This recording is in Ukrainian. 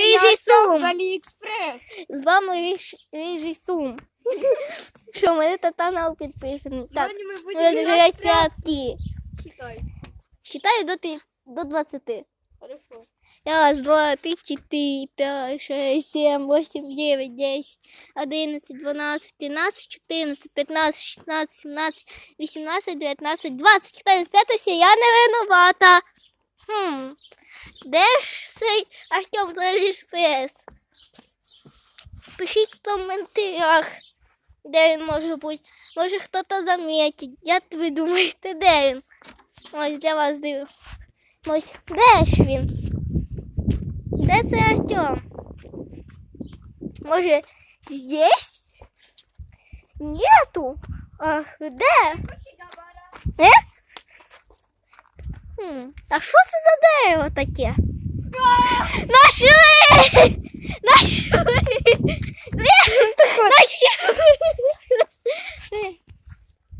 Рижий З Сум. Аліекспрес. З вами Риж- Рижий Сум. Що, у мене та канал підписаний. Так, Сьогодні ми будемо грати в п'ятки. Китай. Считаю до, ти- до 20. Хорошо. Раз, два, три, четыре, пять, шесть, семь, восемь, девять, десять, одиннадцать, двенадцать, тринадцать, четырнадцать, пятнадцать, шестнадцать, семнадцать, восемнадцать, девятнадцать, двадцать. Читаємо п'яте я не винувата. Хм. Де ж Артем з Аліекспрес? Пишіть в коментарях, де він може бути. Може хтось замітить. Як ви думаєте, де він? Ось для вас дивлю. Ось де ж він? Де це Артем? Може, здесь? Нету? Ах, де? Е? Хм, а що це за дерево таке? Нашли! Нашли!